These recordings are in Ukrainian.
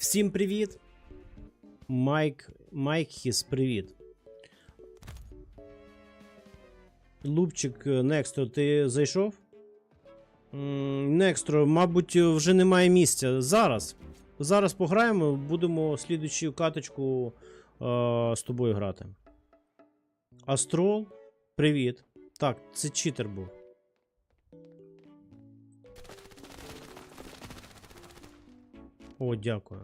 Всім привіт! Майк. Майк Хіс, привіт. Лупчик, е, Некстро, ти зайшов? Некстро, мабуть, вже немає місця. Зараз. Зараз пограємо, будемо слідуючу каточку е, з тобою грати. Астрол, привіт. Так, це читер був. О, дякую.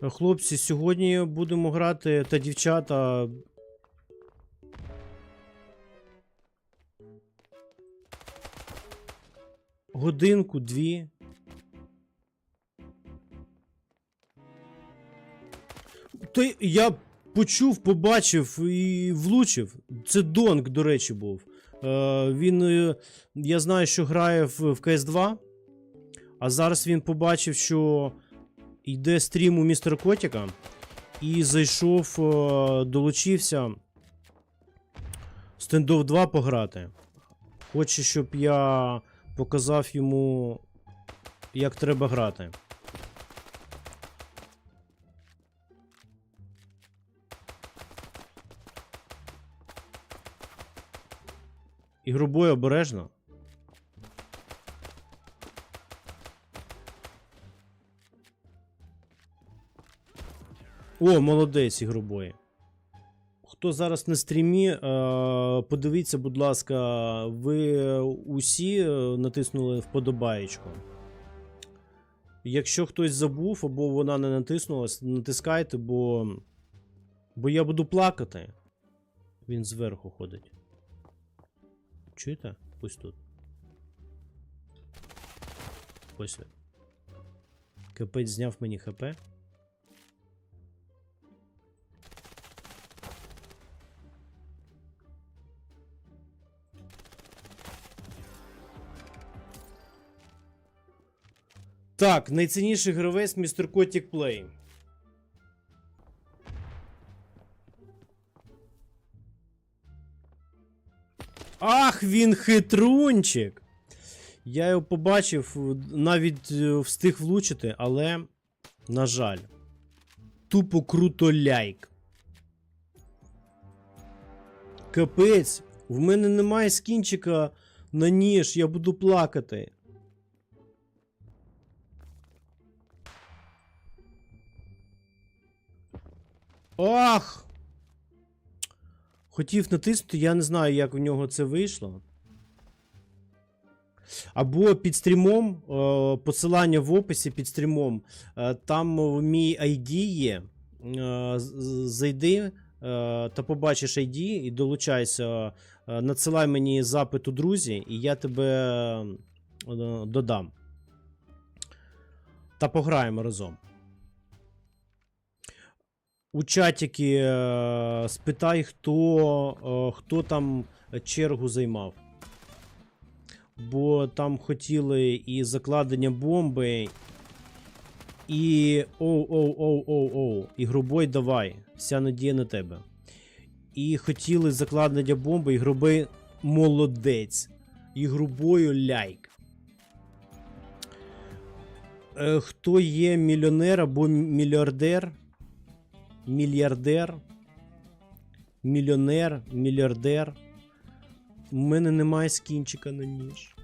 Хлопці, сьогодні будемо грати та дівчата. Годинку, дві. Та я почув, побачив і влучив. Це Донг, до речі, був. Е, він, е, я знаю, що грає в, в CS2, а зараз він побачив, що йде стрім у містера Котіка і зайшов, е, долучився стендов 2 пограти. Хоче, щоб я показав йому, як треба грати. Ігробой обережно. О, молодець, ігробой. Хто зараз на стрімі, е, подивіться, будь ласка, ви усі е, натиснули вподобаєчку. Якщо хтось забув або вона не натиснулась, натискайте, бо. Бо я буду плакати. Він зверху ходить. Чуєте? Ось тут. Ось. Капець зняв мені ХП. Так, найцінніший гравець містер Котік Плей. Ах, він хитрунчик! Я його побачив, навіть е, встиг влучити, але, на жаль, тупо круто ляйк. Капець, в мене немає скінчика на ніж, я буду плакати. Ах! Хотів натиснути, я не знаю, як в нього це вийшло. Або під стрімом, е, посилання в описі під стрімом. е, Там мій ID є. Е, Зайди та побачиш ID і долучайся. Надсилай мені запит у друзі, і я тебе додам. Та пограємо разом. У чатіки е, спитай, хто, е, хто там чергу займав. Бо там хотіли і закладення бомби, і оу-оу-оу-оу-оу. І грубой давай. Вся надія на тебе. І хотіли закладення бомби, і грубий молодець. І грубою ляйк. Е, Хто є мільйонер або мільярдер? Мільярдер, мільйонер, мільярдер. У мене немає скінчика на ніж.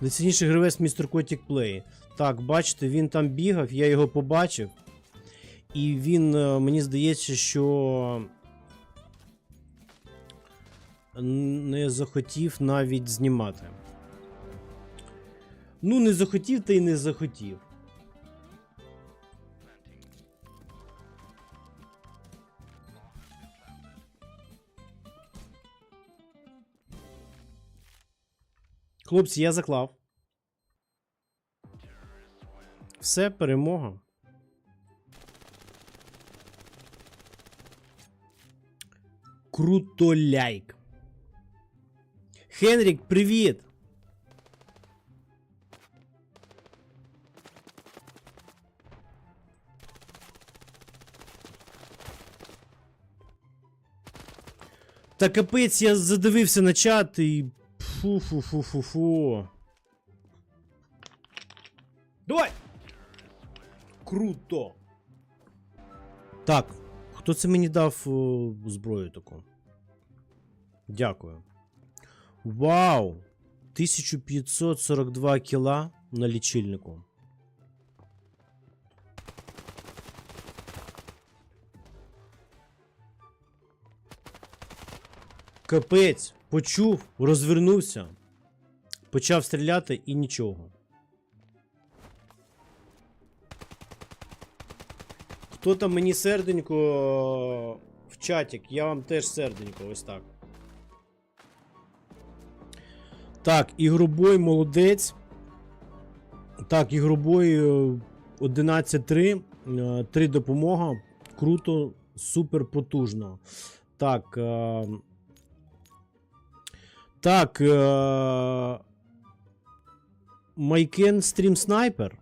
Найцінніший гравець містер Котік Плей. Так, бачите, він там бігав, я його побачив. І він, е, мені здається, що не захотів навіть знімати. Ну, не захотів та й не захотів. Хлопці, я заклав. Все, перемога. Крутоляйк. Хенрік, привіт! Та капець, я задивився на чат і. Фу-фу-фу-фу-фу. Давай! Круто! Так, хто це мені дав о, зброю таку? Дякую. Вау! 1542 кіла на лічильнику. Капець, почув, розвернувся, почав стріляти і нічого. Хто там мені серденько в чатик? Я вам теж серденько, ось так. Так, ігробой молодець. Так, ігробой е, 11-3. 3 допомога. Круто, супер потужно. Так. Так. Е... Майкен стрім снайпер.